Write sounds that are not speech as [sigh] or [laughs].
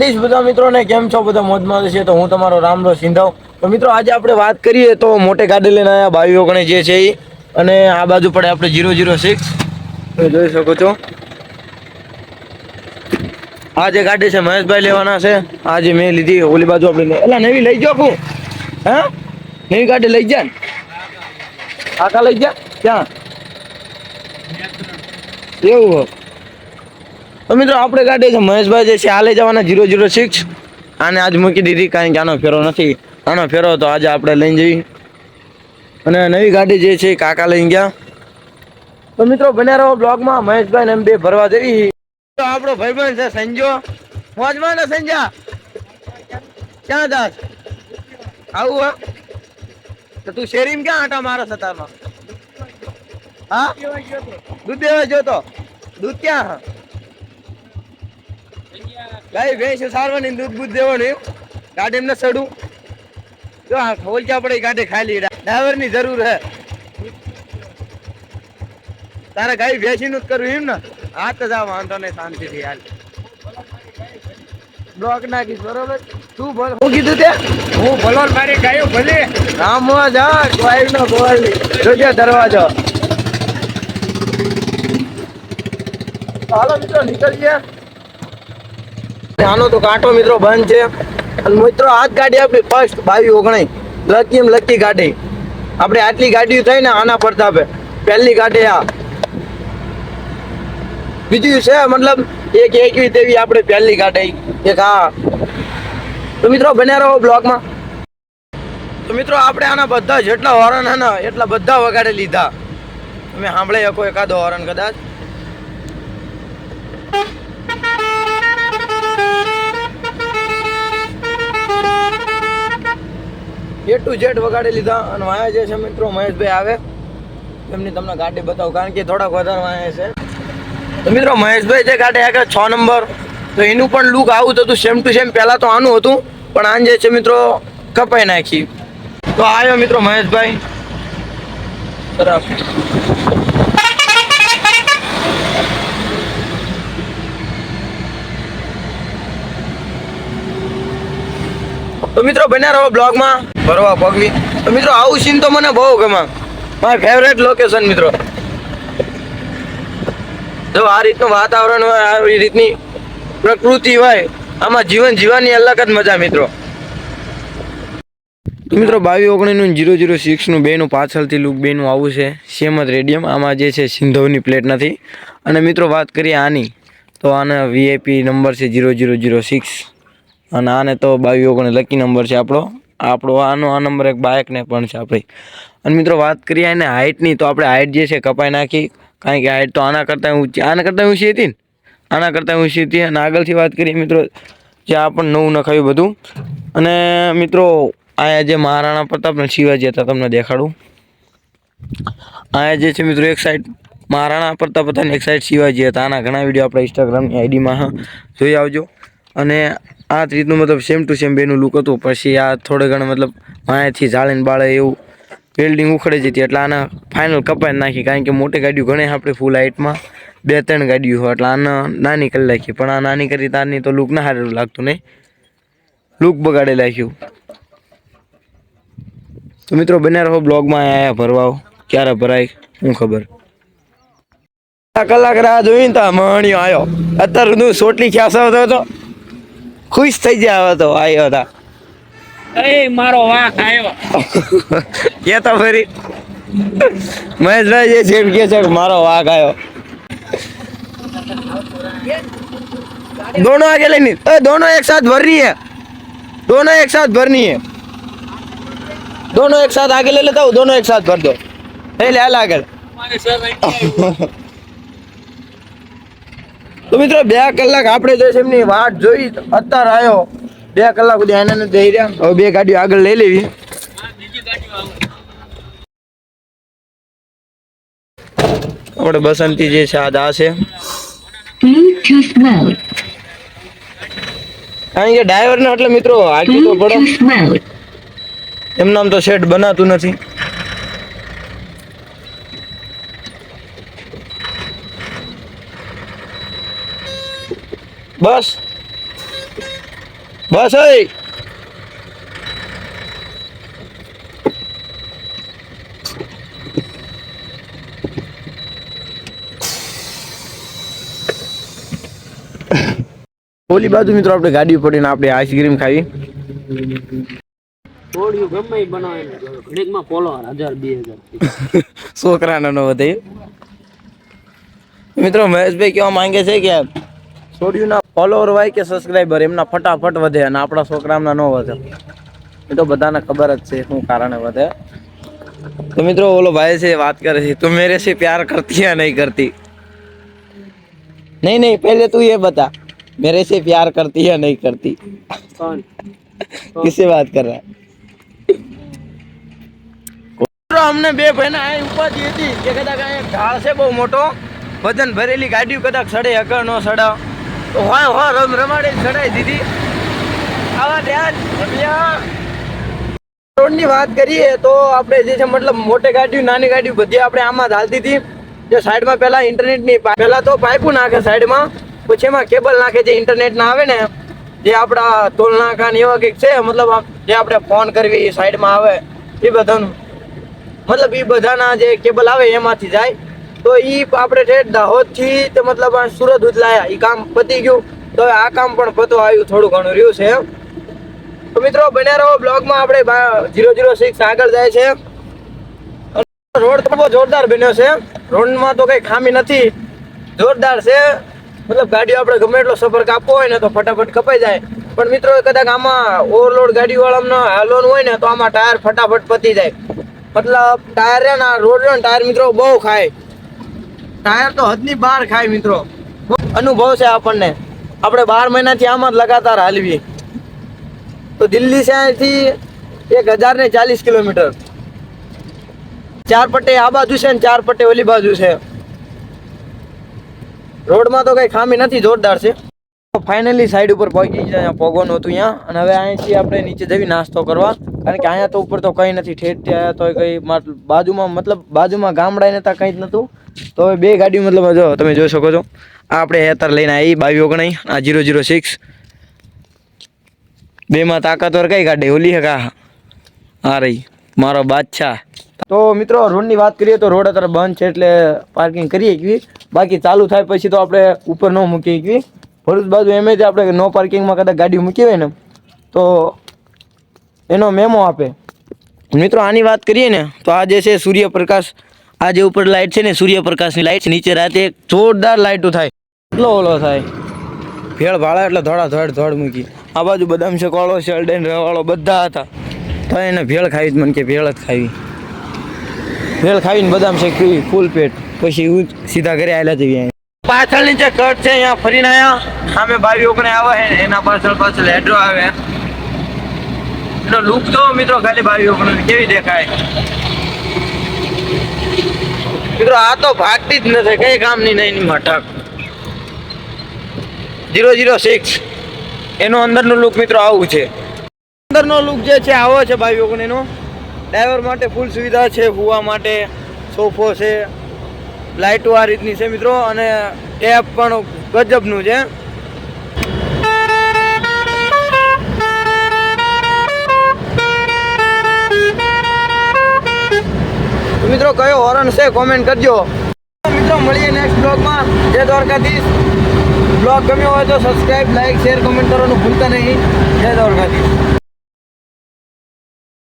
દીશ બધા મિત્રોને કેમ છો? બધા મોજમાં છે તો હું તમારો રામલો સિંધાવ. તો મિત્રો, આજે આપણે વાત કરીએ તો મોટે ગાડી લઈને આવ્યા ભાઈઓ ગણે જે છે એ અને આ બાજુ પડે આપણે જીરો જીરો સિક્સ તમે જોઈ શકો છો. આ જે ગાડી છે મહેશભાઈ લેવાના છે. આ જે મેં લીધી ઓલી બાજુ આપણે એટલે નવી લઈ જાઓ હું હા? નવી ગાડી લઈ જા આખા લઈ જા. ક્યાં? એવું તો મિત્રો, આપણે ગાડી છે મહેશભાઈ, જે છે લઈ જવાના જીરો જીરો સિક્સ આને આજ મૂકી દીધી કારણ કે આનો ફેરો નથી. આનો ફેરો તો આજે આપણે લઈને જઈએ અને નવી ગાડી જે છે કાકા લઈને ગયા. તો મિત્રો, બન્યા રહો બ્લોગમાં. મહેશભાઈ ને એમ બે ભરવા દેવી તો આપણો ભાઈબંધ છે, સંજો. મોજમાં ને સંજા? ક્યાં દાસ આવું, હા. તો તું શેરીમ ક્યાં આટા મારો સતારમાં હા? દૂધ દેવા જોતો દૂધ ક્યાં હા? ગાય ભેંસ સારવાની દૂધ બૂધ દેવાનું. ગાડી એમને સડું. જો હા ખોલચા પડે ગાડી ખાલી ડ્રાઈવરની જરૂર હે. તારે ગાય ભેંસી નું જ કરવું એમ ને? હા તો જા વાંધો નહીં શાંતિથી હાલ. બ્લોક નાખીશ બરોબર? તું બોલ. હું કીધું તે? હું ભલોલ મારી ગાયો ભલે. રામ જા કોઈ નો બોલ. જોજે દરવાજો. હાલો મિત્રો નીકળીએ આનો તો કાંટો મિત્રો બંધ છે. મિત્રો આ જ ગાડી આપણી ફર્સ્ટ બાવી ઓગણી લકી લકી ગાડી. આપણે આટલી ગાડીઓ થઈ ને આના પડતાપે પહેલી ગાડી આ. બીજું છે, મતલબ એક એકવી તેવી આપણે પહેલી ગાડી. એક આ. તો મિત્રો, બન્યા રહો બ્લોગમાં. તો મિત્રો, આપણે આના બધા જેટલા હોરન હે ને, એટલા બધા વગાડે લીધા. તમે સાંભળે શકો એકાદો હોરન કદાચ. ટુ જેડ વગાડી લીધા અને વાયા જે છે મિત્રો, મહેશભાઈ આવે. એમની તમને ગાડી બતાવું, કારણ કે થોડાક વધારે વાયા છે. તો મિત્રો, મહેશભાઈ જે ગાડી આગળ છ નંબર. તો એનું પણ લુક આવું હતું સેમ ટુ સેમ પહેલાં તો આનું હતું, પણ આન જે છે મિત્રો, કપાઈ નાખી. તો આવ્યો મિત્રો મહેશભાઈ. સરસ. તો મિત્રો, બન્યા રહો બ્લોગમાં ભરવા પગવી તો મિત્રો, આવું સીન તો મને બહુ ગમે. મારી ફેવરેટ લોકેશન મિત્રો. જો આ રીતનું વાતાવરણ હોય, આ રીતની પ્રકૃતિ હોય, આમાં જીવન જીવવાની અલગ જ મજા, મિત્રો. તો મિત્રો, બાવીસ ઓગણીનું જીરો જીરો સિક્સનું બેનું પાછળથી લુક બેનું આવું છે. સેમ જ રેડિયમ આમાં જે છે સિંધવની પ્લેટ નથી. અને મિત્રો, વાત કરીએ આની. તો આના વીઆઈપી નંબર છે જીરો જીરો જીરો સિક્સ અને આને તો બાવીસ ઓગણીસ લકી નંબર છે આપણો. આપણો આનો આ નંબર એક બાઇકને પણ છે આપણી. અને મિત્રો વાત કરીએ એને હાઇટની તો આપણે હાઇટ જે છે કપાઈ નાખી. કારણ કે હાઇટ તો આના કરતાં ઊંચી આના કરતાં ઊંચી હતી ને? આના કરતાં ઊંચી હતી. અને આગળથી વાત કરીએ મિત્રો, જે આ પણ નવું નખાયું બધું. અને મિત્રો, અહીંયા જે મહારાણા પ્રતાપ ને શિવાજી હતા, તમને દેખાડું. અહીંયા જે છે મિત્રો, એક સાઈડ મહારાણા પ્રતાપ હતા ને એક સાઈડ શિવાજી હતા. આના ઘણા વીડિયો આપણા ઇન્સ્ટાગ્રામની આઈડીમાં જોઈ આવજો. અને આ જ રીતનું મતલબ સેમ ટુ સેમ બેનું લુક હતું. પછી આ થોડે ઘણા મતલબ માયાથી જાળીને બાળે એવું બિલ્ડિંગ ઉખડે જતી એટલે આને ફાઇનલ કપાઈ નાખી. કારણ કે મોટી ગાડીઓ ઘણી આપણે ફૂલ હાઇટમાં બે ત્રણ ગાડીઓ હોય. એટલે આને નાની કરી નાખી. પણ આ નાની કરી તારની તો લુક ના સારું લાગતું નહીં. લુક બગાડી નાખ્યું. તો મિત્રો બને રહો બ્લોગમાં. આયા ભરવાઓ. ક્યારે ભરાય? હું ખબર. કલાક રાહ જોઈને તો મણિયો આવ્યો અત્યારે હું સોટલી ખ્યાસાવતો હતો ખુશ થઈ ગયા હવે તો આવ્યો હતા એ મારો વાંક આવ્યો કે તો ફરી મહેશભાઈ જે છે એમ કે છે કે મારો વાઘ આવ્યો दोनों आगे लेनी ए, दोनों एक साथ भरनी है दोनों एक साथ भरनी है दोनों एक साथ आगे ले लेता हूँ दोनों एक साथ भर दो ले ले हाल આગળ તો મિત્રો બે કલાક આપણે જે છે એમની વાટ જોઈ અત્યારે આવ્યો. બે કલાક સુધી આનંદ જઈ રહ્યા. હવે બે ગાડીઓ આગળ લઈ લેવી. આપણે બસંતી જે છે આ દા છે. કારણ કે ડ્રાઈવર ને એટલે મિત્રો આગળ તો પડો. એમનામ એમ નામ તો સેટ બનાતું નથી. બસ. બસ ઓય ઓલી બાજુ મિત્રો આપણે ગાડી પડીને આપણે આઈસ્ક્રીમ ખાવી. થોડીયું ગમે બનાવે ઘડીકમાં પોલો હજાર બે હજાર. [laughs] છોકરાનો નો વધે. મિત્રો મહેશભાઈ કહેવા માંગે છે કે સોડિયુના ફોલોવર હોય કે સબસ્ક્રાઈબર એમના ફટાફટ વધે અને આપણા છોકરાઓના ન વધે. એ તો બધાને ખબર જ છે શું કારણે વધે. તો મિત્રો ઓલો ભાઈ છે વાત કરે છે તું મેરે સે પ્યાર કરતી હે નહીં કરતી? નહીં નહીં પહેલે તું એ બતા મેરે સે પ્યાર કરતી હે નહીં કરતી. કોણ કિસે વાત કર રહા મિત્રો અમને બે ભાઈના આ ઉપાધિ હતી કે કદાચ અહીંયા ઢાળ છે બહુ મોટો. વજન ભરેલી ગાડીઓ કદાચ સડે અગર નો સડા હોય હોય રમ રમાડે સડાઈ દીધી. આવા ધ્યાન રોડની વાત કરીએ તો આપણે જે છે, મતલબ મોટે ગાડીઓ, નાની ગાડીઓ બધી આપણે આમાં ચાલતી હતી. જે સાઈડમાં પહેલાં ઇન્ટરનેટની પહેલાં તો પાઇપું નાખે સાઈડમાં, પછી એમાં કેબલ નાખે જે ઇન્ટરનેટ ના આવે ને, જે આપણા ટોલ નાકા ને એવા કંઈક છે, મતલબ જે આપણે ફોન કરવી સાઈડમાં આવે, એ બધાનું. મતલબ એ બધાના જે કેબલ આવે એમાંથી જાય. તો એ આપણે ઠેઠ દાહોદથી તે મતલબ સુરત ઉતલાયા એ કામ પતી ગયું. તો આ કામ પણ પતો આવ્યું થોડું ઘણું રહ્યું છે. તો મિત્રો, બન્યા રહો બ્લોગમાં, આપણે ઝીરો ઝીરો સિક્સ આગળ જાય છે. રોડ તો બહુ જોરદાર બન્યો છે. રોડમાં તો કંઈ ખામી નથી. જોરદાર છે. મતલબ ગાડીઓ આપણે ગમે એટલો સફર કાપવો હોય ને તો ફટાફટ કપાઈ જાય. પણ મિત્રો કદાચ આમાં ઓવરલોડ ગાડીવાળાનો હાલવાનું હોય ને તો આમાં ટાયર ફટાફટ પતી જાય. મતલબ ટાયર છે ને રોડ ટાયર મિત્રો બહુ ખાય. ટાયર તો હદની બહાર ખાય મિત્રો. અનુભવ છે આપણને. આપણે બાર મહિનાથી આમાં જ લગાતાર હાલવી તો દિલ્હી છે અહીંથી એક હજાર ને ચાલીસ કિલોમીટર. ચાર પટ્ટે આ બાજુ છે ને ચાર પટ્ટે ઓલી બાજુ છે. રોડમાં તો કઈ ખામી નથી, જોરદાર છે. ફાઇનલી સાઈડ ઉપર પહોંચી ગયા પોગવાનું હતું અહીંયા. અને હવે અહીંથી આપણે નીચે જવી નાસ્તો કરવા. કારણ કે અહીંયા તો ઉપર તો કંઈ નથી ઠેઠ ત્યાં તો કંઈ બાજુમાં, મતલબ બાજુમાં ગામડા નતા કંઈ જ નહોતું તો હવે બે ગાડી મતલબ જો તમે જોઈ શકો છો. આ આપણે હેતર લઈને આવી બાવી ઓગણાઈ, આ જીરો જીરો સિક્સ. બેમાં તાકાતવર કઈ ગાડી? ઓલી હે કા? હા રહી. મારો બાદશાહ. તો મિત્રો, રોડની વાત કરીએ તો રોડ અત્યારે બંધ છે એટલે પાર્કિંગ કરીએ એકવી બાકી ચાલુ થાય પછી તો આપણે ઉપર ન મૂકી એકવી ભરૂચ બાજુ એમ જ આપણે નો પાર્કિંગમાં કદાચ ગાડી મૂકી હોય ને, તો એનો મેમો આપે. મિત્રો, આની વાત કરીએ ને, તો આ જે છે સૂર્યપ્રકાશ આ જે ઉપર લાઇટ છે ને સૂર્યપ્રકાશની લાઇટ નીચે રાતે એક જોરદાર લાઇટો થાય. એટલો ઓલો થાય? ભેળ ભાળા એટલે ધોળા ધોળ ધોળ મૂકી. આ બાજુ બદામ શેકવાળો શેલડેન રવાળો બધા હતા. તો એને ભેળ ખાવી જ મને કે ભેળ જ ખાવી. ભેળ ખાવીને બદામ શેક પીવી ફૂલ પેટ પછી હું સીધા ઘરે આવેલા જઈએ પાછળની જે કટ છે અહીંયા ફરીને આયા સામે બાવી ઓગણે આવે છે એના પાછળ પાછળ હેડ્રો આવે. એનો લુક જો મિત્રો ખાલી બાવી ઓગણે કેવી દેખાય? મિત્રો, આ તો ભાગતી જ નથી, કઈ કામની નહીં, એની મઠક જીરો જીરો સિક્સ એનો અંદરનું લુક મિત્રો આવું છે. અંદરનો લુક જે છે, આવો છે ભાઈ ઓગણીનો ડ્રાઈવર માટે ફૂલ સુવિધા છે, હુવા માટે, સોફો છે લાઇટો આ રીતની છે મિત્રો, અને ટેપ પણ ગજબનું છે. કયો હોરન છે કોમેન્ટ કરજો. મિત્રો, મળીએ નેક્સ્ટ બ્લોગમાં જય દ્વારકાધીશ. બ્લોગ ગમ્યો હોય તો સબસ્ક્રાઇબ લાઈક શેર કોમેન્ટ કરવાનું ભૂલતા નહીં. જય દ્વારકા